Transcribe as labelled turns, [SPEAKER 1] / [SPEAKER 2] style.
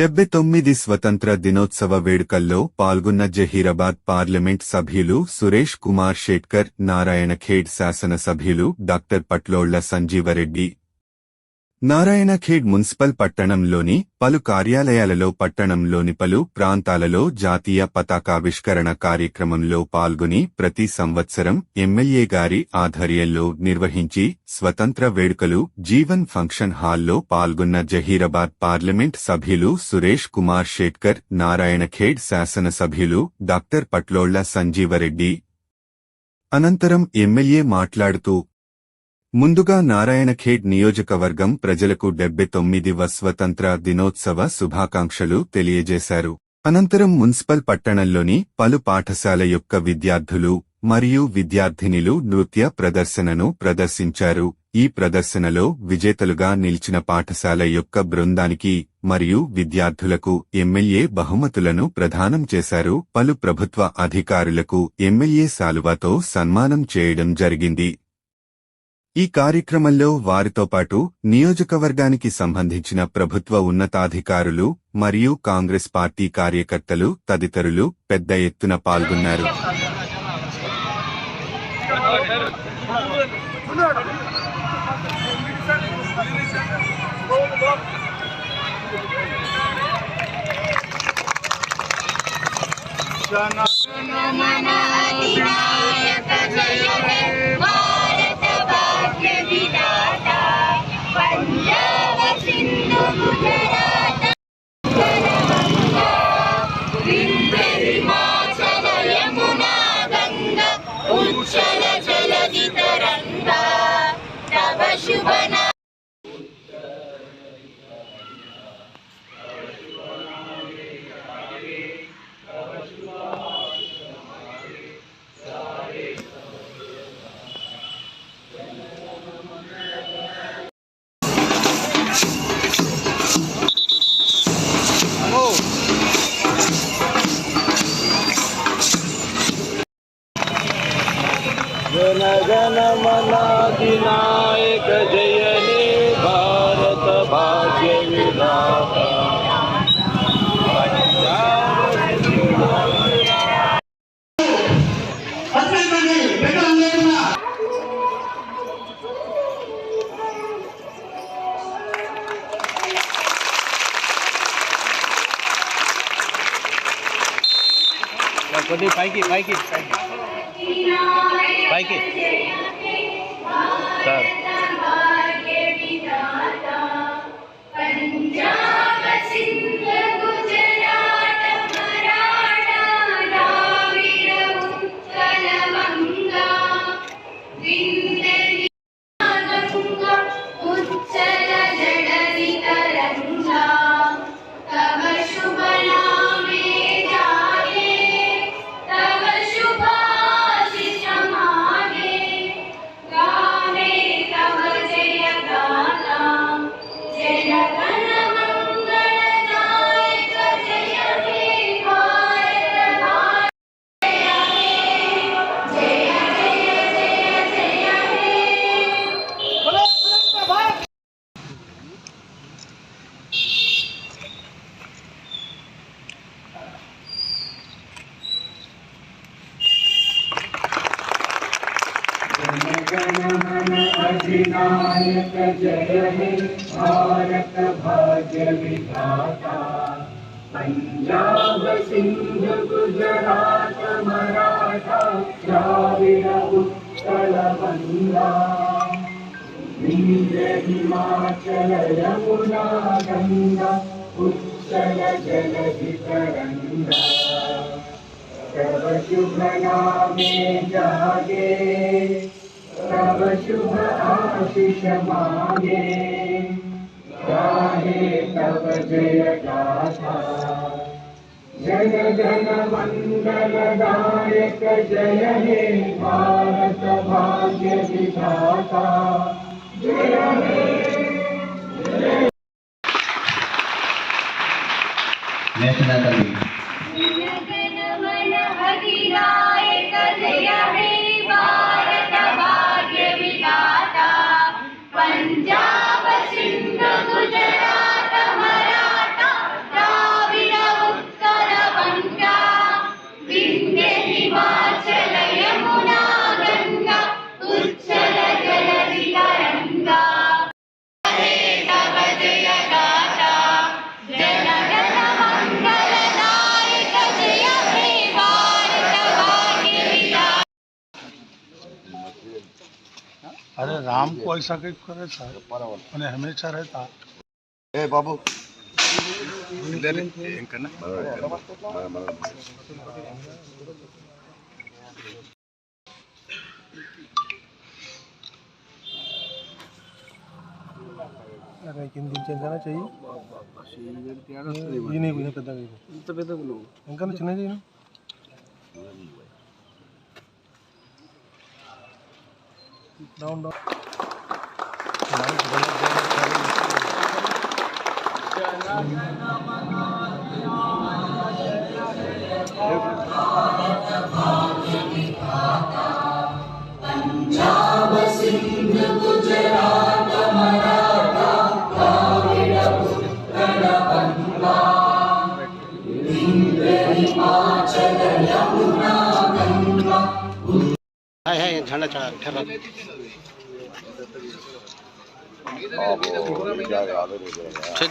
[SPEAKER 1] డెబ్బై తొమ్మిది స్వతంత్ర దినోత్సవ వేడుకల్లో పాల్గొన్న జహీరాబాద్ పార్లమెంట్ సభ్యులు సురేష్ కుమార్ షేట్కర్ నారాయణఖేడ్ శాసన సభ్యులు డాక్టర్ పట్లోళ్ళ సంజీవరెడ్డి నారాయణఖేడ్ మున్సిపల్ పట్టణంలోని పలు కార్యాలయాలలో పట్టణంలోని పలు ప్రాంతాలలో జాతీయ పతాకావిష్కరణ కార్యక్రమంలో పాల్గొని ప్రతి సంవత్సరం ఎమ్మెల్యే గారి ఆధ్వర్యంలో నిర్వహించి స్వతంత్ర వేడుకలు జీవన్ ఫంక్షన్ హాల్లో పాల్గొన్న జహీరాబాద్ పార్లమెంట్ సభ్యులు సురేష్ కుమార్ షేట్కర్ నారాయణఖేడ్ శాసనసభ్యులు డాక్టర్ పట్లోళ్ళ సంజీవరెడ్డి. అనంతరం ఎమ్మెల్యే మాట్లాడుతూ ముందుగా నారాయణఖేడ్ నియోజకవర్గం ప్రజలకు డెబ్బై తొమ్మిదివ స్వతంత్ర దినోత్సవ శుభాకాంక్షలు తెలియజేశారు. అనంతరం మున్సిపల్ పట్టణంలోని పలు పాఠశాల యొక్క విద్యార్థులు మరియు విద్యార్థినిలు నృత్య ప్రదర్శనను ప్రదర్శించారు. ఈ ప్రదర్శనలో విజేతలుగా నిలిచిన పాఠశాల యొక్క బృందానికి మరియు విద్యార్థులకు ఎమ్మెల్యే బహుమతులను ప్రదానం చేశారు. పలు ప్రభుత్వ అధికారులకు ఎమ్మెల్యే శాలువాతో సన్మానం చేయడం జరిగింది. ఈ కార్యక్రమంలో వారితో పాటు నియోజకవర్గానికి సంబంధించిన ప్రభుత్వ ఉన్నతాధికారులు మరియు కాంగ్రెస్ పార్టీ కార్యకర్తలు తదితరులు పెద్ద ఎత్తున పాల్గొన్నారు.
[SPEAKER 2] జన उच्चल जलधि तरंगा तव शुभ
[SPEAKER 3] विनायक जय हे भारत भाग्य विधाता।
[SPEAKER 2] पाइकी पाइकी पाइकी Claro. Good
[SPEAKER 3] अधिनायक जय हे भारत भाग्य विधाता पंजाब सिंध गुजरात मराठा द्राविड उत्कल गंगा विंध्य हिमाचल यमुना गंगा उच्चल जलधि तरंगा तव शुभ नामे जागे सब शुभ आशीष मांगे गाहे तब जय गाथा जन जन मंगल गायक जय हे भारत भाग्य विधाता। जय हे।
[SPEAKER 2] नेशनल हरि राय जय हे। अरे
[SPEAKER 4] राम को ऐसा कुछ करे मैंने हमेशा रहता
[SPEAKER 5] ए बाबू
[SPEAKER 4] అరే కింద ఇంచేనా చెయ్యి ఇది నీకు పెద్దగా ఇంత పెద్దగా ఇంకా చిన్న చేయను down down. Thank हाँ, हाँ, झंडा चढ़ा ठहरा ठीक।